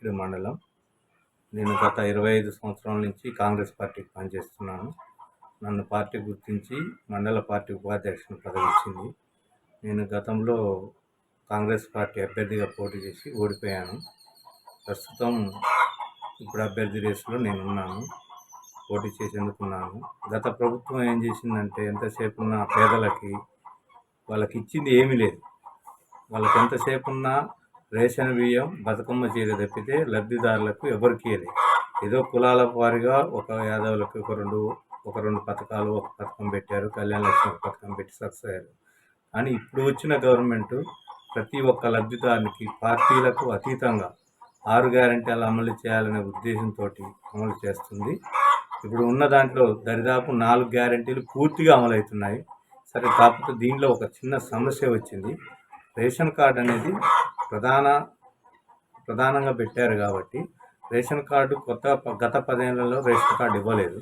తక్కిడి మండలం. నేను గత ఇరవై ఐదు సంవత్సరాల నుంచి కాంగ్రెస్ పార్టీకి పనిచేస్తున్నాను. నన్ను పార్టీ గుర్తించి మండల పార్టీ ఉపాధ్యక్షుని పదవి ఇచ్చింది నేను గతంలో కాంగ్రెస్ పార్టీ అభ్యర్థిగా పోటీ చేసి ఓడిపోయాను. ప్రస్తుతం ఇప్పుడు అభ్యర్థి రేసులో నేను ఉన్నాను పోటీ చేసేందుకున్నాను గత ప్రభుత్వం ఏం చేసిందంటే ఎంతసేపు ఉన్న పేదలకి వాళ్ళకి ఇచ్చింది ఏమీ లేదు. వాళ్ళకి ఎంతసేపు ఉన్నా రేషన్ బియ్యం బతుకమ్మ చీర తప్పితే లబ్ధిదారులకు ఎవరికి ఏదో? కులాల వారిగా ఒక యాదవులకు ఒక రెండు ఒక రెండు పథకాలు ఒక పథకం పెట్టారు. కళ్యాణ లక్ష్మి ఒక పథకం పెట్టి సక్సెస్ అయ్యారు. కానీ ఇప్పుడు వచ్చిన గవర్నమెంట్ ప్రతి ఒక్క లబ్ధిదారునికి పార్టీలకు అతీతంగా ఆరు గ్యారెంటీలు అమలు చేయాలనే ఉద్దేశంతో అమలు చేస్తుంది. ఇప్పుడు ఉన్న దాంట్లో దరిదాపు నాలుగు గ్యారెంటీలు పూర్తిగా అమలవుతున్నాయి. సరే కాకపోతే దీనిలో ఒక చిన్న సమస్య వచ్చింది. రేషన్ కార్డు అనేది ప్రధాన ప్రధానంగా పెట్టారు కాబట్టి రేషన్ కార్డు కొత్త ప- గత పదేళ్ళలో రేషన్ కార్డు ఇవ్వలేదు.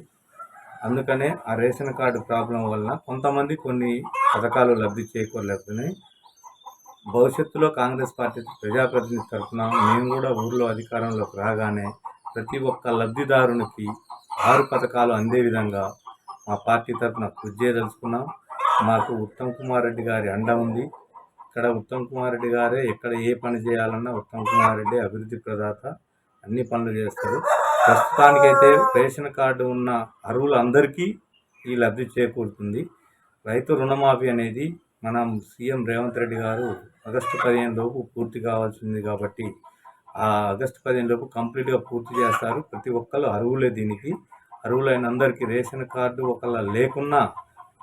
అందుకనే ఆ రేషన్ కార్డు ప్రాబ్లం వలన కొంతమంది కొన్ని పథకాలు లబ్ధి చేకూరలేకపోయినాయి భవిష్యత్తులో కాంగ్రెస్ పార్టీ ప్రజాప్రతినిధి తరఫున మేము కూడా ఊర్లో అధికారంలోకి రాగానే ప్రతి ఒక్క లబ్ధిదారునికి ఆరు పథకాలు అందే విధంగా మా పార్టీ తరఫున కృషి చేయదలుచుకున్నాం. మాకు ఉత్తమ్ కుమార్ రెడ్డి గారి అండ ఉంది. ఇక్కడ ఉత్తమ్ కుమార్ రెడ్డి గారే ఎక్కడ ఏ పని చేయాలన్నా ఉత్తమ్ కుమార్ రెడ్డి అభివృద్ధి ప్రదాత. అన్ని పనులు చేస్తారు ప్రస్తుతానికైతే రేషన్ కార్డు ఉన్న అర్హులందరికీ ఈ లబ్ధి చేకూరుతుంది. రైతు రుణమాఫీ అనేది మనం సీఎం రేవంత్ రెడ్డి గారు ఆగస్టు పదిహేను లోపు పూర్తి కావాల్సింది కాబట్టి ఆ ఆగస్టు పదిహేను లోపు కంప్లీట్గా పూర్తి చేస్తారు. ప్రతి ఒక్కరు అరువులే దీనికి. అరువులైన అందరికీ రేషన్ కార్డు ఒకళ్ళ లేకున్నా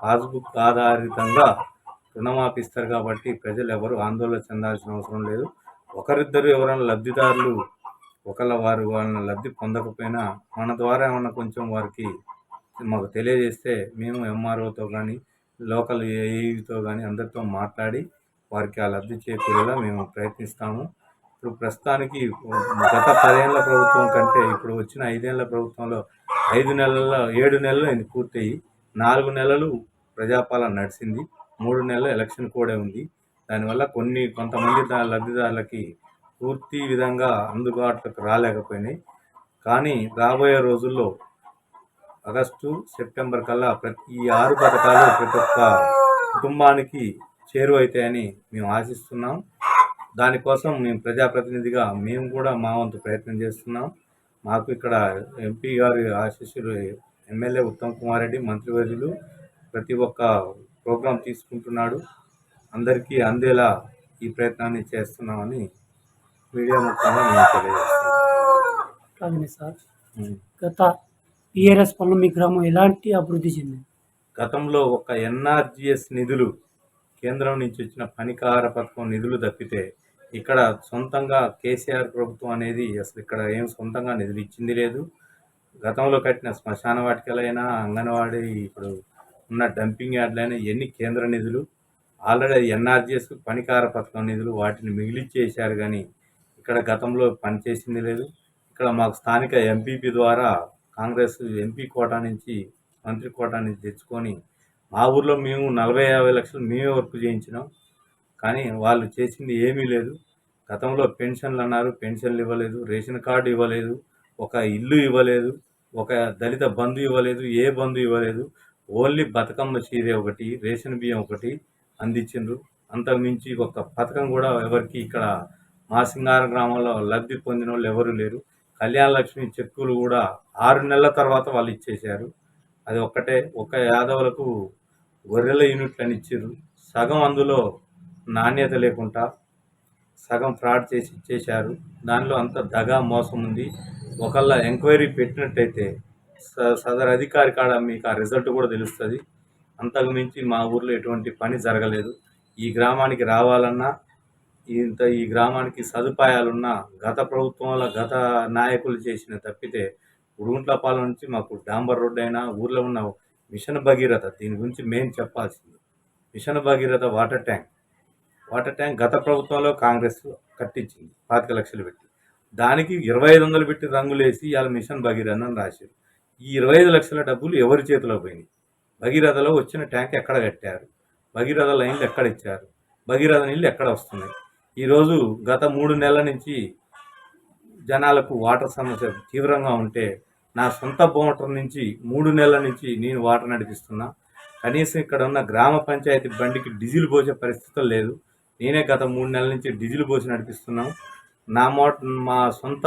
పాస్బుక్ ఆధారితంగా రుణమాఫీ ఇస్తారు కాబట్టి ప్రజలు ఎవరు ఆందోళన చెందాల్సిన అవసరం లేదు. ఒకరిద్దరు ఎవరైనా లబ్ధిదారులు ఒకళ్ళ వారు వాళ్ళని లబ్ధి పొందకపోయినా మన ద్వారా ఏమన్నా కొంచెం వారికి మాకు తెలియజేస్తే మేము ఎంఆర్ఓతో కానీ లోకల్ ఏఈతో కానీ అందరితో మాట్లాడి వారికి ఆ లబ్ధి చేకూరేలా మేము ప్రయత్నిస్తాము. ఇప్పుడు ప్రస్తుతానికి గత పదేళ్ళ ప్రభుత్వం కంటే ఇప్పుడు వచ్చిన ఐదేళ్ళ ప్రభుత్వంలో ఐదు నెలల ఏడు నెలలు అయింది పూర్తయి నాలుగు నెలలు ప్రజాపాలన నడిచింది. మూడు నెలల ఎలక్షన్ కూడా ఉంది. దానివల్ల కొన్ని కొంతమంది దా- లబ్ధిదారులకి పూర్తి విధంగా అందుబాటులోకి రాలేకపోయినాయి. కానీ రాబోయే రోజుల్లో ఆగస్టు సెప్టెంబర్ కల్లా ప్రతి ఈ ఆరు పథకాలు ప్రతి ఒక్క కుటుంబానికి చేరువైతాయని మేము ఆశిస్తున్నాం. దానికోసం మేము ప్రజాప్రతినిధిగా మేము కూడా మా వంతు ప్రయత్నం చేస్తున్నాం. మాకు ఇక్కడ ఎంపీ గారి ఆశీస్సులు ఎమ్మెల్యే ఉత్తమ్ కుమార్ రెడ్డి మంత్రివర్యులు ప్రతి ఒక్క ప్రోగ్రాం తీసుకుంటున్నాడు. అందరికీ అందేలా ఈ ప్రయత్నాన్ని చేస్తున్నామని మీడియా ముఖ్యంగా మేము తెలియజేస్తున్నాం కాదండి సార్ ఉం. గత టీఆర్ఎస్ పనులు మీ గ్రామం ఎలాంటి అభివృద్ధి చెందింది? గతంలో ఒక ఎన్ఆర్జిఎస్ నిధులు కేంద్రం నుంచి వచ్చిన పనికార పథకం నిధులు తప్పితే ఇక్కడ సొంతంగా కేసీఆర్ ప్రభుత్వం అనేది అసలు ఇక్కడ ఏం సొంతంగా నిధులు ఇచ్చింది లేదు. గతంలో కట్టిన శ్మశాన వాటికలైనా అంగన్వాడీ ఇప్పుడు ఉన్న డంపింగ్ యార్డ్లైనా ఎన్ని కేంద్ర నిధులు ఆల్రెడీ ఎన్ఆర్జీఎస్ పనికార పథకం నిధులు వాటిని మిగిలిచ్చేశారు కానీ ఇక్కడ గతంలో పనిచేసింది లేదు. ఇక్కడ మాకు స్థానిక ఎంపీపీ ద్వారా కాంగ్రెస్ ఎంపీ కోటా నుంచి మంత్రి కోటా నుంచి తెచ్చుకొని మా ఊర్లో మేము నలభై యాభై లక్షలు మేమే వర్క్ చేయించినాం. కానీ వాళ్ళు చేసింది ఏమీ లేదు. గతంలో పెన్షన్లు అన్నారు పెన్షన్లు ఇవ్వలేదు రేషన్ కార్డు ఇవ్వలేదు ఒక ఇల్లు ఇవ్వలేదు ఒక దళిత బంధు ఇవ్వలేదు ఏ బంధు ఇవ్వలేదు. ఓన్లీ బతుకమ్మ చీర ఒకటి రేషన్ బియ్యం ఒకటి అందించిండ్రు. అంతకుమించి ఒక పథకం కూడా ఎవరికి ఇక్కడ మా సింగారం గ్రామంలో లబ్ధి పొందిన వాళ్ళు ఎవరు లేరు. కళ్యాణ లక్ష్మి చెక్కులు కూడా ఆరు నెలల తర్వాత వాళ్ళు ఇచ్చేశారు. అది ఒక్కటే ఒక యాదవులకు గొర్రెల యూనిట్లు అని ఇచ్చారు సగం అందులో నాణ్యత లేకుండా సగం ఫ్రాడ్ చేసి ఇచ్చేశారు. దానిలో అంత దగా మోసం ఉంది. ఒకళ్ళ ఎంక్వైరీ పెట్టినట్టయితే సదర్ అధికారి కాడ మీకు ఆ రిజల్ట్ కూడా తెలుస్తుంది. అంతకు మించి మా ఊర్లో ఎటువంటి పని జరగలేదు. ఈ గ్రామానికి రావాలన్నా ఇంత ఈ గ్రామానికి సదుపాయాలున్న గత ప్రభుత్వంలో గత నాయకులు చేసిన తప్పితే ఉడుగుంట్లపాలెం నుంచి మాకు డాంబర్ రోడ్ అయినా ఊర్లో ఉన్న మిషన్ భగీరథ దీని గురించి మెయిన్ చెప్పాల్సింది. Mission Bhagiratha water tank. Water tank గత ప్రభుత్వంలో కాంగ్రెస్ కట్టించింది. పాతిక లక్షలు పెట్టి. దానికి ఇరవై ఐదు వందలు పెట్టి రంగులేసి ఇవాళ మిషన్ భగీరథ అని రాశారు ఈ ఇరవై ఐదు లక్షల డబ్బులు ఎవరి చేతిలో పోయినాయి? భగీరథలో వచ్చిన ట్యాంక్ ఎక్కడ కట్టారు? భగీరథ లైన్లు ఎక్కడ ఇచ్చారు? భగీరథ నీళ్ళు ఎక్కడ వస్తున్నాయి? ఈరోజు గత మూడు నెలల నుంచి జనాలకు వాటర్ సమస్య తీవ్రంగా ఉంటే నా సొంత బోటర్ నుంచి మూడు నెలల నుంచి నేను వాటర్ నడిపిస్తున్నా. కనీసం ఇక్కడ ఉన్న గ్రామ పంచాయతీ బండికి డీజిల్ పోసే పరిస్థితులు లేదు. నేనే గత మూడు నెలల నుంచి డీజిల్ పోసి నడిపిస్తున్నాం నా మోట మా సొంత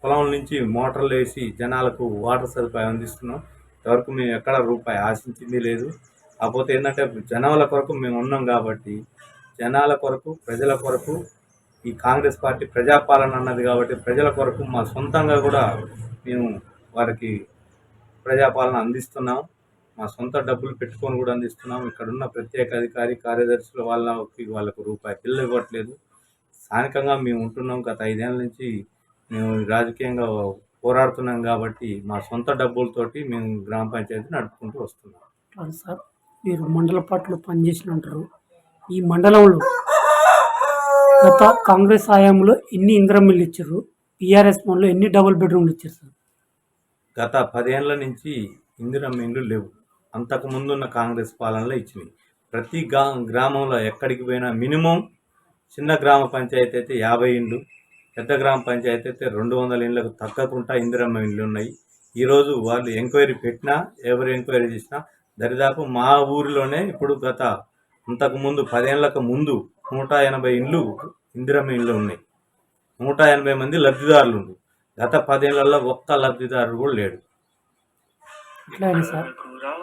పొలం నుంచి మోటార్లు వేసి జనాలకు వాటర్ సదుపాయం అందిస్తున్నాం. ఇంతవరకు మేము ఎక్కడ రూపాయి ఆశించింది లేదు. కాకపోతే ఏంటంటే జనాల కొరకు మేము ఉన్నాం కాబట్టి జనాల కొరకు ప్రజల కొరకు ఈ కాంగ్రెస్ పార్టీ ప్రజాపాలన అన్నది కాబట్టి ప్రజల కొరకు మా సొంతంగా కూడా మేము వారికి ప్రజాపాలన అందిస్తున్నాం. మా సొంత డబ్బులు పెట్టుకొని కూడా అందిస్తున్నాం. ఇక్కడున్న ప్రత్యేక అధికారి కార్యదర్శుల వాళ్ళకి వాళ్ళకు రూపాయి పిల్లలు ఇవ్వట్లేదు. స్థానికంగా మేము ఉంటున్నాం. గత ఐదేళ్ళ నుంచి మేము రాజకీయంగా పోరాడుతున్నాం కాబట్టి మా సొంత డబ్బులతోటి మేము గ్రామ పంచాయతీ నడుపుకుంటూ వస్తున్నాం. అట్లా సార్. మీరు మండల పార్టీలో పనిచేసిన అంటారు ఈ మండలంలో గత కాంగ్రెస్ హయాంలో ఎన్ని ఇంద్రమిల్లు ఇచ్చారు? టీఆర్ఎస్ మనలో ఎన్ని డబుల్ బెడ్రూమ్లు ఇచ్చారు సార్? గత పదేళ్ళ నుంచి ఇందిరమ్మ ఇండ్లు లేవు. అంతకు ముందున్న కాంగ్రెస్ పాలనలో ఇచ్చినాయి. ప్రతి గా గ్రామంలో ఎక్కడికి పోయినా మినిమం చిన్న గ్రామ పంచాయతీ అయితే యాభై ఇండ్లు పెద్ద గ్రామ పంచాయతీ అయితే రెండు వందల ఇండ్లకు తగ్గకుండా ఇందిరమ్మ ఇండ్లు ఉన్నాయి. ఈరోజు వాళ్ళు ఎంక్వైరీ పెట్టినా ఎవరు ఎంక్వైరీ చేసినా దరిదాపు మా ఊరిలోనే ఇప్పుడు గత అంతకు ముందు పదేళ్ళకు ముందు నూట ఎనభై ఇండ్లు ఇందిరమ్మ ఇండ్లు ఉన్నాయి. నూట ఎనభై మంది లబ్ధిదారులు ఉన్నారు గత పదేళ్ళలో ఒక్క లబ్ధిదారుడు కూడా లేడు.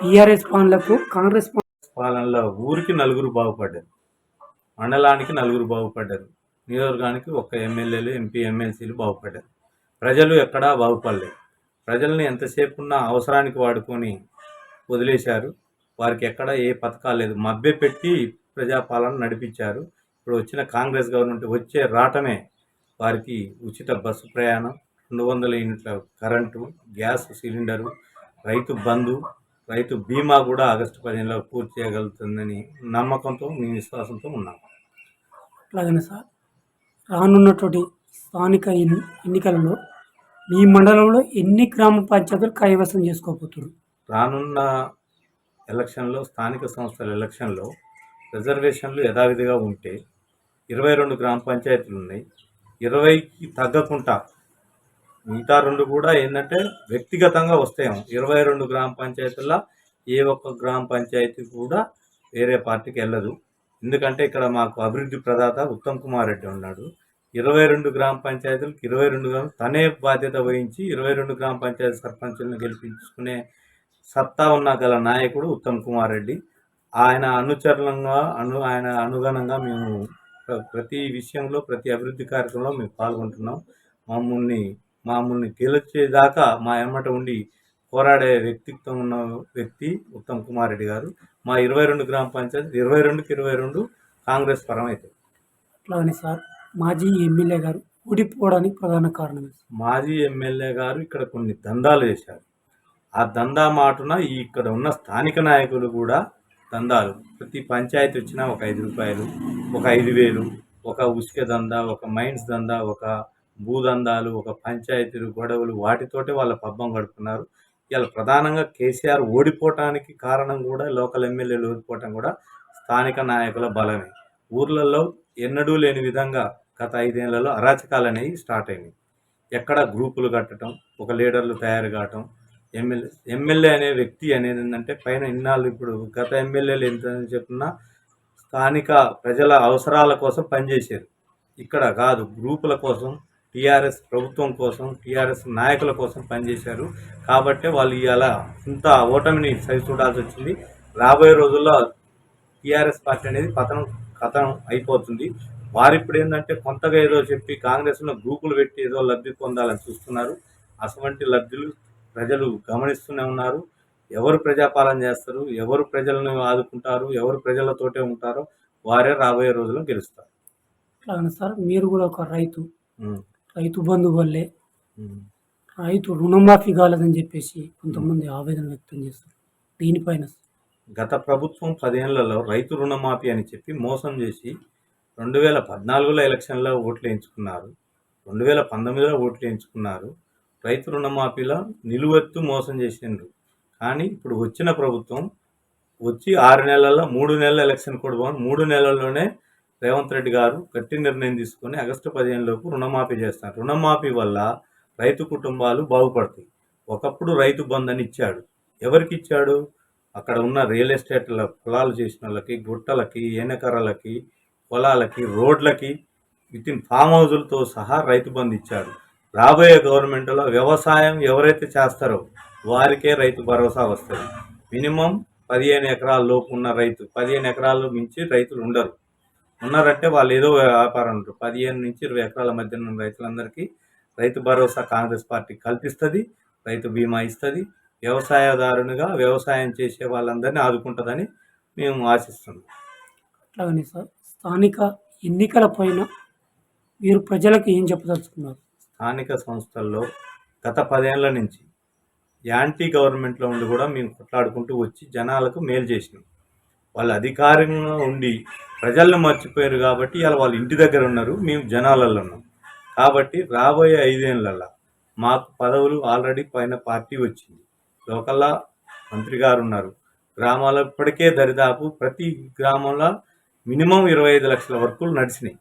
టీఆర్ఎస్ పాలనలకు కాంగ్రెస్ పాలన పాలనలో ఊరికి నలుగురు బాగుపడ్డారు. మండలానికి నలుగురు బాగుపడ్డారు. నియోజకవర్గానికి ఒక్క ఎమ్మెల్యేలు ఎంపీ ఎమ్మెల్సీలు బాగుపడ్డారు. ప్రజలు ఎక్కడా బాగుపడలేదు. ప్రజల్ని ఎంతసేపు ఉన్నా అవసరానికి వాడుకొని వదిలేశారు. వారికి ఎక్కడ ఏ పథకాలు లేదు. మభ్య పెట్టి ప్రజాపాలన నడిపించారు. ఇప్పుడు వచ్చిన కాంగ్రెస్ గవర్నమెంట్ వచ్చే రాటమే వారికి ఉచిత బస్సు ప్రయాణం రెండు వందల యూనిట్ల current gas cylinder Rythu Bandhu రైతు బీమా కూడా ఆగస్టు పదిహేనులో పూర్తి చేయగలుగుతుందని నమ్మకంతో మీ విశ్వాసంతో ఉన్నాము అట్లాగనే సార్ రానున్నటువంటి స్థానిక ఎన్నికలలో మీ మండలంలో ఎన్ని గ్రామ పంచాయతీలు కైవసం చేసుకోబోతున్నారు రానున్న ఎలక్షన్లో స్థానిక సంస్థల ఎలక్షన్లో రిజర్వేషన్లు యథావిధిగా ఉంటే ఇరవై రెండు గ్రామ పంచాయతీలు ఉన్నాయి. ఇరవైకి తగ్గకుండా మిగతా రెండు కూడా ఏంటంటే వ్యక్తిగతంగా వస్తాయేమో ఇరవై రెండు గ్రామ పంచాయతీల ఏ ఒక్క గ్రామ పంచాయతీ కూడా వేరే పార్టీకి వెళ్ళదు. ఎందుకంటే ఇక్కడ మాకు అభివృద్ధి ప్రదాత ఉత్తమ్ కుమార్ రెడ్డి ఉన్నాడు. ఇరవై రెండు గ్రామ పంచాయతీలకు ఇరవై రెండు గ్రామ తనే బాధ్యత వహించి ఇరవై రెండు గ్రామ పంచాయతీ సర్పంచులను గెలిపించుకునే సత్తా ఉన్న గల నాయకుడు ఉత్తమ్ కుమార్ రెడ్డి. ఆయన అనుచరులంగా అను ఆయన అనుగుణంగా మేము ప్ర- ప్రతి విషయంలో ప్రతి అభివృద్ధి కార్యక్రమంలో మేము పాల్గొంటున్నాం. మమ్మల్ని మమ్మల్ని గెలిచేదాకా మా ఎమ్మట ఉండి పోరాడే వ్యక్తిత్వం ఉన్న వ్యక్తి ఉత్తమ్ కుమార్ రెడ్డి గారు. మా ఇరవై రెండు గ్రామ పంచాయతీ ఇరవై రెండుకి ఇరవై రెండు కాంగ్రెస్ పరం అవుతాయి అట్లాగనే సార్ మాజీ ఎమ్మెల్యే గారు ఊడిపోవడానికి ప్రధాన కారణం? మాజీ ఎమ్మెల్యే గారు ఇక్కడ కొన్ని దందాలు చేశారు. ఆ దందా మాటున ఈ ఇక్కడ ఉన్న స్థానిక నాయకులు కూడా దందాలు. ప్రతి పంచాయతీ వచ్చినా ఒక ఐదు రూపాయలు ఒక ఐదు వేలు ఒక ఉసుక దందా ఒక మైన్స్ దందా ఒక భూదందాలు ఒక పంచాయతీలు గొడవలు వాటితోటే వాళ్ళ పబ్బం గడుపుతున్నారు. ఇలా ప్రధానంగా కేసీఆర్ ఓడిపోవటానికి కారణం కూడా లోకల్ ఎమ్మెల్యేలు ఓడిపోవటం కూడా స్థానిక నాయకుల బలమే. ఊర్లలో ఎన్నడూ లేని విధంగా గత ఐదేళ్ళలో అరాచకాలు అనేవి స్టార్ట్ అయినాయి. ఎక్కడ గ్రూపులు కట్టడం ఒక లీడర్లు తయారు కావటం ఎమ్మెల్యే ఎమ్మెల్యే అనే వ్యక్తి అనేది ఏంటంటే పైన ఇన్నాళ్ళు ఇప్పుడు గత ఎమ్మెల్యేలు ఎంత చెప్పినా స్థానిక ప్రజల అవసరాల కోసం పనిచేశారు ఇక్కడ కాదు గ్రూపుల కోసం టీఆర్ఎస్ ప్రభుత్వం కోసం టీఆర్ఎస్ నాయకుల కోసం పనిచేశారు. కాబట్టే వాళ్ళు ఇవాళ ఇంత ఓటమిని సరి చూడాల్సి వచ్చింది. రాబోయే రోజుల్లో టీఆర్ఎస్ పార్టీ అనేది పతనం కథనం అయిపోతుంది. వారు ఇప్పుడు ఏంటంటే కొంతగా ఏదో చెప్పి కాంగ్రెస్లో గ్రూపులు పెట్టి ఏదో లబ్ధి పొందాలని చూస్తున్నారు. అటువంటి లబ్ధులు ప్రజలు గమనిస్తూనే ఉన్నారు. ఎవరు ప్రజాపాలన చేస్తారు? ఎవరు ప్రజలను ఆదుకుంటారు? ఎవరు ప్రజలతోటే ఉంటారో వారే రాబోయే రోజుల్లో గెలుస్తారు. అట్లాగనే సార్ మీరు కూడా ఒక రైతు. రైతు బంధు వల్లే. రైతు రుణమాఫీ కాలేదని చెప్పేసి కొంతమంది ఆవేదన వ్యక్తం చేస్తారు దీనిపైన గత ప్రభుత్వం పదేళ్ళలో రైతు రుణమాఫీ అని చెప్పి మోసం చేసి రెండు వేల పద్నాలుగులో ఎలక్షన్లో ఓట్లు వేయించుకున్నారు రెండు వేల పంతొమ్మిదిలో ఓట్లు వేయించుకున్నారు రైతు రుణమాఫీలో నిలువెత్తు మోసం చేసిండ్రు. కానీ ఇప్పుడు వచ్చిన ప్రభుత్వం వచ్చి ఆరు నెలల్లో మూడు నెలల ఎలక్షన్ కూడా మూడు నెలల్లోనే రేవంత్ రెడ్డి గారు గట్టి నిర్ణయం తీసుకొని ఆగస్టు పదిహేను లోపు రుణమాఫీ చేస్తారు. రుణమాఫీ వల్ల రైతు కుటుంబాలు బాగుపడతాయి. ఒకప్పుడు రైతు బంధని ఇచ్చాడు. ఎవరికి ఇచ్చాడు? అక్కడ ఉన్న రియల్ ఎస్టేట్ల పొలాలు చేసిన వాళ్ళకి గుట్టలకి ఏనకర్రలకి పొలాలకి రోడ్లకి విత్ ఇన్ ఫామ్ హౌజులతో సహా రైతు బంధు ఇచ్చాడు. రాబోయే గవర్నమెంట్లో వ్యవసాయం ఎవరైతే చేస్తారో వారికే రైతు భరోసా వస్తుంది. మినిమం పదిహేను ఎకరాల లోపు ఉన్న రైతు పదిహేను ఎకరాలు మించి రైతులు ఉండరు. ఉన్నారంటే వాళ్ళు ఏదో వ్యాపారం ఉంటారు పదిహేను నుంచి ఇరవై ఎకరాల మధ్య ఉన్న రైతులందరికీ రైతు భరోసా కాంగ్రెస్ పార్టీ కల్పిస్తుంది రైతు బీమా ఇస్తుంది వ్యవసాయదారునిగా వ్యవసాయం చేసే వాళ్ళందరినీ ఆదుకుంటుందని మేము ఆశిస్తున్నాం. అట్లాగనే సార్ స్థానిక ఎన్నికల పైన మీరు ప్రజలకు ఏం చెప్పదలుచుకున్నారు? స్థానిక సంస్థల్లో గత పదేళ్ళ నుంచి యాంటీ గవర్నమెంట్లో ఉండి కూడా మేము కొట్లాడుకుంటూ వచ్చి జనాలకు మేలు చేసినాం. వాళ్ళు అధికారంగా ఉండి ప్రజలను మర్చిపోయారు కాబట్టి ఇవాళ వాళ్ళు ఇంటి దగ్గర ఉన్నారు. మేము జనాలలో ఉన్నాం. కాబట్టి రాబోయే ఐదేళ్ళలో మాకు పదవులు ఆల్రెడీ పైన పార్టీ వచ్చింది. లోకల్లా మంత్రి గారు ఉన్నారు. గ్రామాల ఇప్పటికే దరిదాపు ప్రతి గ్రామంలో మినిమం ఇరవై ఐదు లక్షల వర్కులు నడిచినాయి.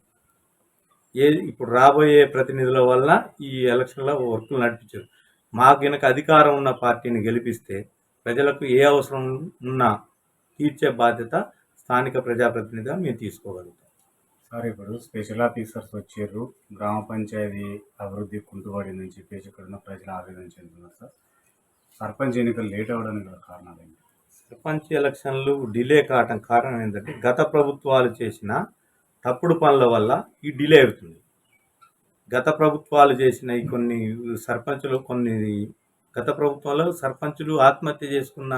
ఏ ఇప్పుడు రాబోయే ప్రతినిధుల వల్ల ఈ ఎలక్షన్లో వర్కులు నడిపించారు. మాకు వెనక అధికారం ఉన్న పార్టీని గెలిపిస్తే ప్రజలకు ఏ అవసరం ఉన్నా తీర్చే బాధ్యత స్థానిక ప్రజాప్రతినిధిగా మేము తీసుకోగలుగుతాం. సార్ ఇప్పుడు స్పెషల్ ఆఫీసర్స్ వచ్చారు. గ్రామ పంచాయతీ అభివృద్ధి కుంటుపడిందని చెప్పేసి ఇక్కడ ఉన్న ప్రజలు ఆవేదన చెందుతున్నారు సార్. సర్పంచ్ ఎన్నికలు లేట్ అవ్వడానికి గల కారణాలు ఏంటి? సర్పంచ్ ఎలక్షన్లు డిలే కావటం కారణం ఏంటంటే గత ప్రభుత్వాలు చేసిన తప్పుడు పనుల వల్ల ఈ డిలే అవుతుంది. గత ప్రభుత్వాలు చేసిన ఈ కొన్ని సర్పంచులు కొన్ని గత ప్రభుత్వంలో సర్పంచులు ఆత్మహత్య చేసుకున్న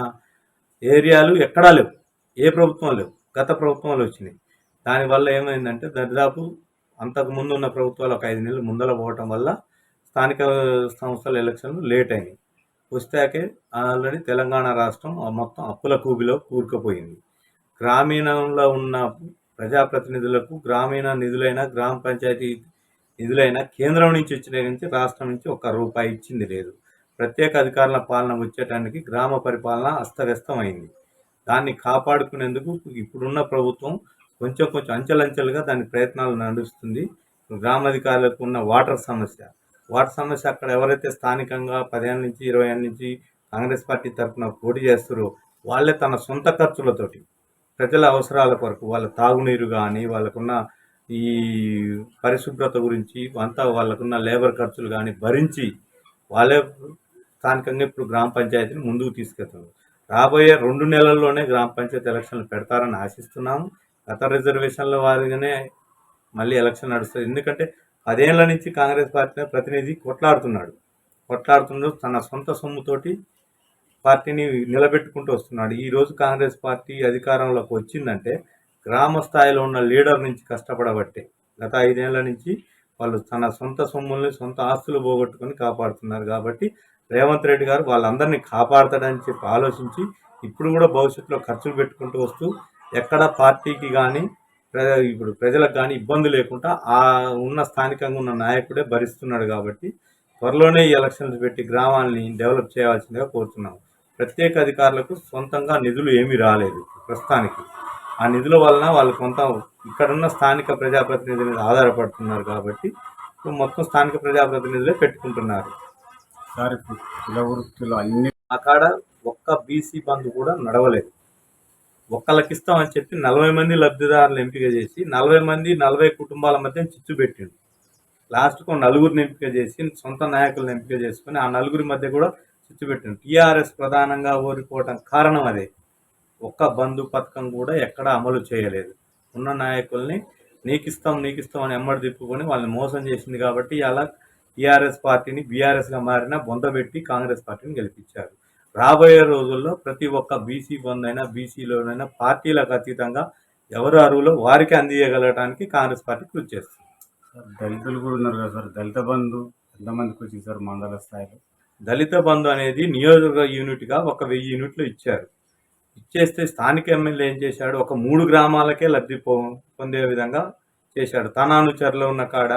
ఏరియాలు ఎక్కడా లేవు. ఏ ప్రభుత్వం లేవు. గత ప్రభుత్వంలో వచ్చినాయి. దానివల్ల ఏమైందంటే దాదాపు అంతకు ముందు ఉన్న ప్రభుత్వాలు ఒక ఐదు నెలలు ముందర పోవటం వల్ల స్థానిక సంస్థల ఎలక్షన్లు లేట్ అయినాయి. వస్తాకే ఆల్రెడీ తెలంగాణ రాష్ట్రం ఆ మొత్తం అప్పుల కూబిలో కూరుకుపోయింది. గ్రామీణంలో ఉన్న ప్రజాప్రతినిధులకు గ్రామీణ నిధులైన గ్రామ పంచాయతీ నిధులైన కేంద్రం నుంచి వచ్చిన నుంచి రాష్ట్రం నుంచి ఒక్క రూపాయి ఇచ్చింది లేదు. ప్రత్యేక అధికారుల పాలన వచ్చేటానికి గ్రామ పరిపాలన అస్తవ్యస్తమైంది. దాన్ని కాపాడుకునేందుకు ఇప్పుడున్న ప్రభుత్వం కొంచెం కొంచెం అంచెలంచెలుగా దాని ప్రయత్నాలు నడుస్తుంది. గ్రామాధికారులకు ఉన్న వాటర్ సమస్య. వాటర్ సమస్య అక్కడ ఎవరైతే స్థానికంగా పదిహేను నుంచి ఇరవై ఏళ్ళ నుంచి కాంగ్రెస్ పార్టీ తరఫున పోటీ చేస్తారో వాళ్ళే తన సొంత ఖర్చులతోటి ప్రజల అవసరాల కొరకు వాళ్ళ తాగునీరు కానీ వాళ్ళకున్న ఈ పరిశుభ్రత గురించి అంతా వాళ్ళకున్న లేబర్ ఖర్చులు కానీ భరించి వాళ్ళే స్థానికంగా ఇప్పుడు గ్రామ పంచాయతీని ముందుకు తీసుకెళ్తున్నారు. రాబోయే రెండు నెలల్లోనే గ్రామ పంచాయతీ ఎలక్షన్లు పెడతారని ఆశిస్తున్నాము. గత రిజర్వేషన్ల వారిగానే మళ్ళీ ఎలక్షన్ నడుస్తుంది. ఎందుకంటే పదేళ్ళ నుంచి కాంగ్రెస్ పార్టీ ప్రతినిధి కొట్లాడుతున్నాడు. కొట్లాడుతున్నాడు తన సొంత సొమ్ముతోటి పార్టీని నిలబెట్టుకుంటూ వస్తున్నాడు. ఈరోజు కాంగ్రెస్ పార్టీ అధికారంలోకి వచ్చిందంటే గ్రామ స్థాయిలో ఉన్న లీడర్ నుంచి కష్టపడబట్టే గత ఐదేళ్ళ నుంచి వాళ్ళు తన సొంత సొమ్ముల్ని సొంత ఆస్తులు పోగొట్టుకొని కాపాడుతున్నారు కాబట్టి రేవంత్ రెడ్డి గారు వాళ్ళందరినీ కాపాడతాడని చెప్పి ఆలోచించి ఇప్పుడు కూడా భవిష్యత్తులో ఖర్చులు పెట్టుకుంటూ వస్తూ ఎక్కడ పార్టీకి కానీ ఇప్పుడు ప్రజలకు కానీ ఇబ్బంది లేకుండా ఆ ఉన్న స్థానికంగా ఉన్న నాయకుడే భరిస్తున్నాడు కాబట్టి త్వరలోనే ఈ ఎలక్షన్స్ పెట్టి గ్రామాలని డెవలప్ చేయాల్సిందిగా కోరుతున్నాము. ప్రత్యేక అధికారులకు సొంతంగా నిధులు ఏమీ రాలేదు ప్రస్తుతానికి. ఆ నిధుల వలన వాళ్ళు కొంత ఇక్కడున్న స్థానిక ప్రజాప్రతినిధుల మీద ఆధారపడుతున్నారు కాబట్టి మొత్తం స్థానిక ప్రజాప్రతినిధులే పెట్టుకుంటున్నారు. సార్ ఇప్పుడు కుల వృత్తులు అన్ని అక్కడ కాడ ఒక్క బీసీ బంధు కూడా నడవలేదు. ఒక్కళ్ళకి ఇస్తామని చెప్పి నలభై మంది లబ్ధిదారులు ఎంపిక చేసి నలభై మంది నలభై కుటుంబాల మధ్య చిచ్చు పెట్టిండు. లాస్ట్కు నలుగురిని ఎంపిక చేసి సొంత నాయకులను ఎంపిక చేసుకుని ఆ నలుగురి మధ్య కూడా చిచ్చు పెట్టిండు. టీఆర్ఎస్ ప్రధానంగా ఓడిపోవటం కారణం అదే. ఒక్క బంధు పథకం కూడా ఎక్కడ అమలు చేయలేదు. ఉన్న నాయకుల్ని నీకిస్తాం నీకిస్తాం అని ఎమ్మడి తిప్పుకొని వాళ్ళని మోసం చేసింది కాబట్టి అలా టీఆర్ఎస్ పార్టీని బీఆర్ఎస్గా మారిన బొందబెట్టి కాంగ్రెస్ పార్టీని గెలిపించారు. రాబోయే రోజుల్లో ప్రతి ఒక్క బీసీ బంద్ అయినా బీసీలోనైనా పార్టీలకు అతీతంగా ఎవరు అరువులో వారికి అందియగలగడానికి కాంగ్రెస్ పార్టీ కృషి చేస్తుంది. దళితులు కూడా ఉన్నారు కదా సార్. దళిత బంధు ఎంతమందికి వచ్చింది సార్ మండల స్థాయిలో? దళిత బంధు అనేది నియోజకవర్గ యూనిట్గా ఒక వెయ్యి యూనిట్లు ఇచ్చారు. ఇచ్చేస్తే స్థానిక ఎమ్మెల్యే ఏం చేశాడు? ఒక మూడు గ్రామాలకే లబ్ధి పో పొందే విధంగా చేశాడు. తనానుచరులో ఉన్న కాడ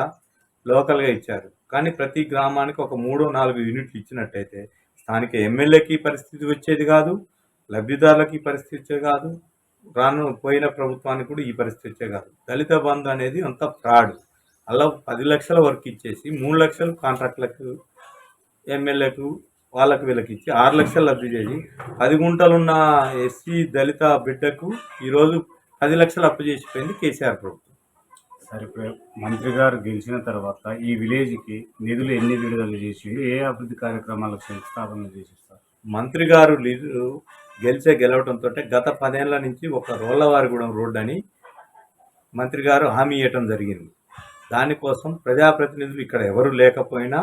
లోకల్గా ఇచ్చారు. కానీ ప్రతి గ్రామానికి ఒక మూడు నాలుగు యూనిట్లు ఇచ్చినట్టయితే స్థానిక ఎమ్మెల్యేకి పరిస్థితి వచ్చేది కాదు లబ్ధిదారులకి పరిస్థితి వచ్చేది కాదు రాను పోయిన ప్రభుత్వానికి కూడా ఈ పరిస్థితి వచ్చే కాదు. దళిత బంధు అనేది అంత ఫ్రాడ్ అలా పది లక్షల వరకు ఇచ్చేసి మూడు లక్షలు కాంట్రాక్ట్లకు ఎమ్మెల్యేకు వాళ్ళకు వీళ్ళకి ఇచ్చి ఆరు లక్షలు లబ్ధి చేసి పది గుంటలున్న ఎస్సీ దళిత బిడ్డకు ఈరోజు పది లక్షలు అప్పు చేసిపోయింది కేసీఆర్ ప్రభుత్వం. సరిపోయే మంత్రి గారు గెలిచిన తర్వాత ఈ విలేజ్కి నిధులు ఎన్ని విడుదల చేసిండు ఏ అభివృద్ధి కార్యక్రమాలకు శంకుస్థాపన చేసిస్తారు? మంత్రి గారు గెలిచే గెలవడంతో గత పదేళ్ళ నుంచి ఒక రోళ్ళవారిగూడెం రోడ్డు అని మంత్రి గారు హామీ ఇవ్వటం జరిగింది. దానికోసం ప్రజాప్రతినిధులు ఇక్కడ ఎవరు లేకపోయినా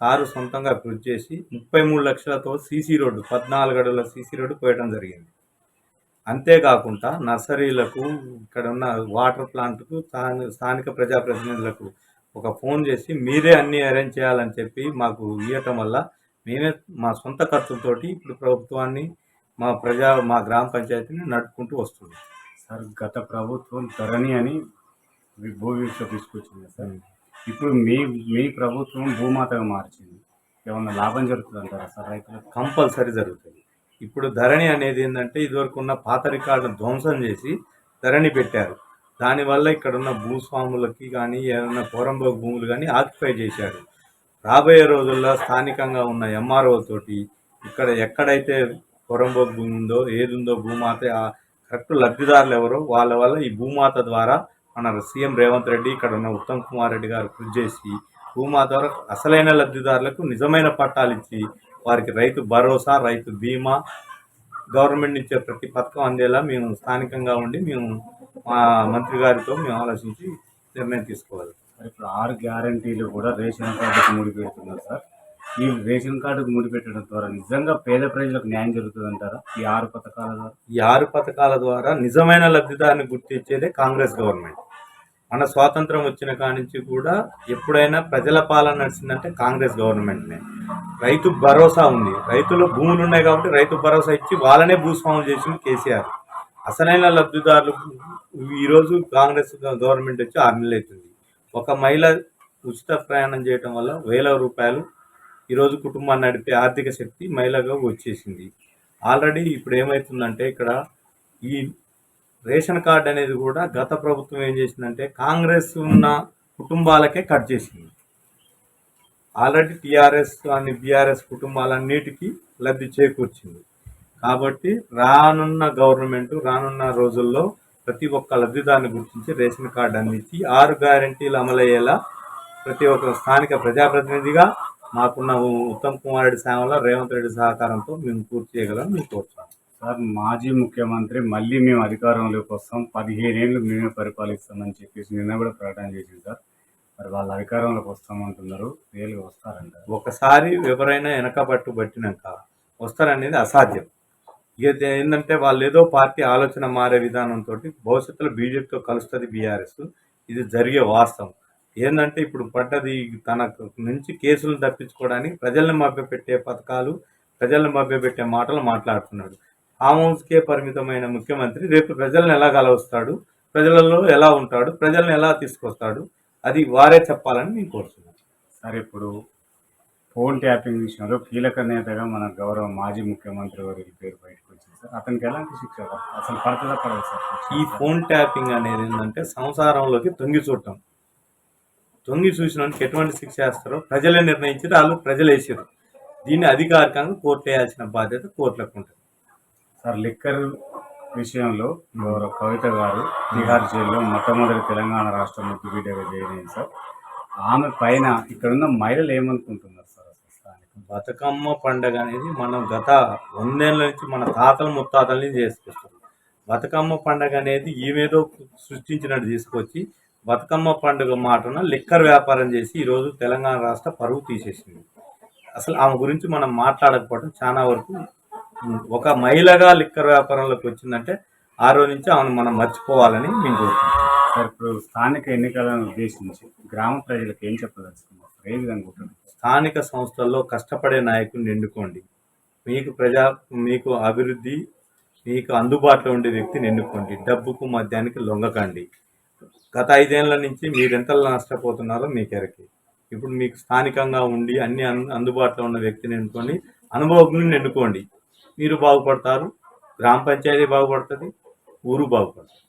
సారు సొంతంగా కృషి చేసి ముప్పై మూడు లక్షలతో సీసీ రోడ్డు పద్నాలుగు అడుగుల సీసీ రోడ్డు పోయటం జరిగింది. అంతేకాకుండా నర్సరీలకు ఇక్కడ ఉన్న వాటర్ ప్లాంట్కు స్థాని- స్థానిక ప్రజాప్రతినిధులకు ఒక ఫోన్ చేసి మీరే అన్నీ అరేంజ్ చేయాలని చెప్పి మాకు ఇవ్వటం వల్ల మేమే మా సొంత ఖర్చులతోటి ఇప్పుడు ప్రభుత్వాన్ని మా ప్రజా మా గ్రామ పంచాయతీని నడుపుకుంటూ వస్తుంది సార్ గత ప్రభుత్వం ధరణి అని వి- భూ వివక్ష తీసుకొచ్చింది సార్. ఇప్పుడు మీ మీ ప్రభుత్వం భూమాతగా మార్చింది. ఏమన్నా లాభం జరుగుతుంది అంటారా సార్ రైతులకు? కంపల్సరీ జరుగుతుంది. ఇప్పుడు ధరణి అనేది ఏంటంటే ఇదివరకు ఉన్న పాత రికార్డును ధ్వంసం చేసి ధరణి పెట్టారు. దానివల్ల ఇక్కడ ఉన్న భూస్వాములకి కానీ ఏదైనా పోరంబోగు భూములు కానీ ఆక్యుపై చేశారు. రాబోయే రోజుల్లో స్థానికంగా ఉన్న ఎంఆర్ఓ తోటి ఇక్కడ ఎక్కడైతే పొరంబోగు భూమి ఉందో ఏది ఉందో భూమాత కరెక్ట్ లబ్ధిదారులు ఎవరో వాళ్ళ వల్ల ఈ భూమాత ద్వారా మన సీఎం రేవంత్ రెడ్డి ఇక్కడ ఉన్న ఉత్తమ్ కుమార్ రెడ్డి గారు కృషి చేసి భూమాత ద్వారా అసలైన లబ్ధిదారులకు నిజమైన పట్టాలు ఇచ్చి వారికి రైతు భరోసా రైతు బీమా గవర్నమెంట్ ఇచ్చే ప్రతి పథకం అందేలా మేము స్థానికంగా ఉండి మేము మా మంత్రి గారితో మేము ఆలోచించి నిర్ణయం తీసుకోవాలి. ఇప్పుడు ఆరు గ్యారంటీలు కూడా రేషన్ కార్డుకు ముడిపెడుతున్నారు సార్. ఈ రేషన్ కార్డుకు ముడిపెట్టడం ద్వారా నిజంగా పేద ప్రజలకు న్యాయం జరుగుతుంది అంటారా? ఈ ఆరు పథకాల ద్వారా? ఈ ఆరు పథకాల ద్వారా నిజమైన లబ్ధిదారిని గుర్తించేదే కాంగ్రెస్ గవర్నమెంట్. మన స్వాతంత్రం వచ్చిన కానించి నుంచి కూడా ఎప్పుడైనా ప్రజల పాలన నడిచిందంటే కాంగ్రెస్ గవర్నమెంట్నే. రైతు భరోసా ఉంది. రైతులు భూములు ఉన్నాయి కాబట్టి రైతు భరోసా ఇచ్చి వాళ్ళనే భూస్వాములు చేసింది కేసీఆర్. అసలైన లబ్ధిదారులు ఈరోజు కాంగ్రెస్ గవర్నమెంట్ వచ్చి ఆరు నెలలు అవుతుంది ఒక మహిళ ఉచిత ప్రయాణం చేయటం వల్ల వేల రూపాయలు ఈరోజు కుటుంబాన్ని నడిపే ఆర్థిక శక్తి మహిళగా వచ్చేసింది. ఆల్రెడీ ఇప్పుడు ఏమవుతుందంటే ఇక్కడ ఈ రేషన్ కార్డు అనేది కూడా గత ప్రభుత్వం ఏం చేసిందంటే కాంగ్రెస్ ఉన్న కుటుంబాలకే కట్ చేసింది. ఆల్రెడీ టీఆర్ఎస్ అని బీఆర్ఎస్ కుటుంబాలన్నిటికీ లబ్ధి చేకూర్చింది. కాబట్టి రానున్న గవర్నమెంట్ రానున్న రోజుల్లో ప్రతి ఒక్క లబ్ధిదారుని గుర్తించి రేషన్ కార్డు అందించి ఆరు గ్యారంటీలు అమలయ్యేలా ప్రతి ఒక్క స్థానిక ప్రజాప్రతినిధిగా మాకున్న ఉత్తమ్ కుమార్ రెడ్డి సేవలో రేవంత్ రెడ్డి సహకారంతో మేము పూర్తి చేయగలం మేము కోరుతున్నాం. సార్ మాజీ ముఖ్యమంత్రి మళ్ళీ మేము అధికారంలోకి వస్తాం. పదిహేను ఏళ్ళు మేమే పరిపాలిస్తామని చెప్పేసి నిన్న కూడా ప్రకటన చేసింది సార్. మరి వాళ్ళ అధికారంలోకి వస్తామంటున్నారు. రియల్గా వస్తారంట ఒకసారి ఎవరైనా వెనకబట్టు పట్టినాక వస్తారనేది అసాధ్యం. ఇది ఏంటంటే వాళ్ళు ఏదో పార్టీ ఆలోచన మారే విధానంతో భవిష్యత్తులో బీజేపీతో కలుస్తుంది బీఆర్ఎస్. ఇది జరిగే వాస్తవం. ఏంటంటే ఇప్పుడు పడ్డది తన నుంచి కేసులను తప్పించుకోవడానికి ప్రజలను మభ్యపెట్టే పథకాలు ప్రజలను మభ్యపెట్టే మాటలు మాట్లాడుతున్నాడు. ఫామ్ హౌస్కే పరిమితమైన ముఖ్యమంత్రి రేపు ప్రజల్ని ఎలా కలవస్తాడు? ప్రజలలో ఎలా ఉంటాడు? ప్రజల్ని ఎలా తీసుకొస్తాడు? అది వారే చెప్పాలని నేను కోరుతున్నాను. సార్ ఇప్పుడు ఫోన్ ట్యాపింగ్ విషయంలో కీలక నేతగా మన గౌరవ మాజీ ముఖ్యమంత్రి వారి పేరు బయటకు వచ్చింది సార్. అతనికి ఎలాంటి శిక్ష అసలు పడుతుందా పడదు సార్? ఈ ఫోన్ ట్యాపింగ్ అనేది ఏంటంటే సంసారంలోకి తొంగి చూడటం. తొంగి చూసినానికి ఎటువంటి శిక్ష వేస్తారో ప్రజలే నిర్ణయించారు వాళ్ళు ప్రజలు వేసారు దీన్ని అధికారికంగా కోర్టు వేయాల్సిన బాధ్యత కోర్టులకు ఉంటుంది. సార్ లిక్కర్ విషయంలో గౌరవ కవిత గారు బీహార్ జైల్లో మొట్టమొదటి తెలంగాణ రాష్ట్ర ముద్దు బిడ్డగా చేయలేదు సార్. ఆమె పైన ఇక్కడున్న మహిళలు ఏమనుకుంటున్నారు సార్ అసలు బతుకమ్మ పండగ అనేది మనం గత వందేళ్ళ నుంచి మన తాతలు ముత్తాతల నుంచి చేసుకొస్తాం బతుకమ్మ పండగ అనేది ఈమెదో సృష్టించినట్టు తీసుకొచ్చి బతుకమ్మ పండుగ మాటన లిక్కర్ వ్యాపారం చేసి ఈరోజు తెలంగాణ రాష్ట్ర పరువు తీసేసింది. అసలు ఆమె గురించి మనం మాట్లాడకపోవడం చాలా వరకు ఒక మహిళగా లిక్కర్ వ్యాపారంలోకి వచ్చిందంటే ఆ రోజు నుంచి ఆమెను మనం మర్చిపోవాలని మేము కోరుకుంటున్నాం. సార్ ఇప్పుడు స్థానిక ఎన్నికలను ఉద్దేశించి గ్రామ ప్రజలకు ఏం చెప్పదలుచుకున్నారు? ఏ విధంగా ఉంటుంది? స్థానిక సంస్థల్లో కష్టపడే నాయకుడిని ఎన్నుకోండి. మీకు ప్రజా మీకు అభివృద్ధి మీకు అందుబాటులో ఉండే వ్యక్తిని ఎన్నుకోండి. డబ్బుకు మద్యానికి లొంగకండి. గత ఐదేళ్ళ నుంచి మీరు ఎంత నష్టపోతున్నారో మీకు ఎరకి ఇప్పుడు మీకు స్థానికంగా ఉండి అన్ని అన్- అందుబాటులో ఉన్న వ్యక్తిని ఎన్నుకోండి. అనుభవజ్ఞుని ఎన్నుకోండి. మీరు బాగుపడతారు. గ్రామ పంచాయతీ బాగుపడుతుంది. ఊరు బాగుపడుతుంది.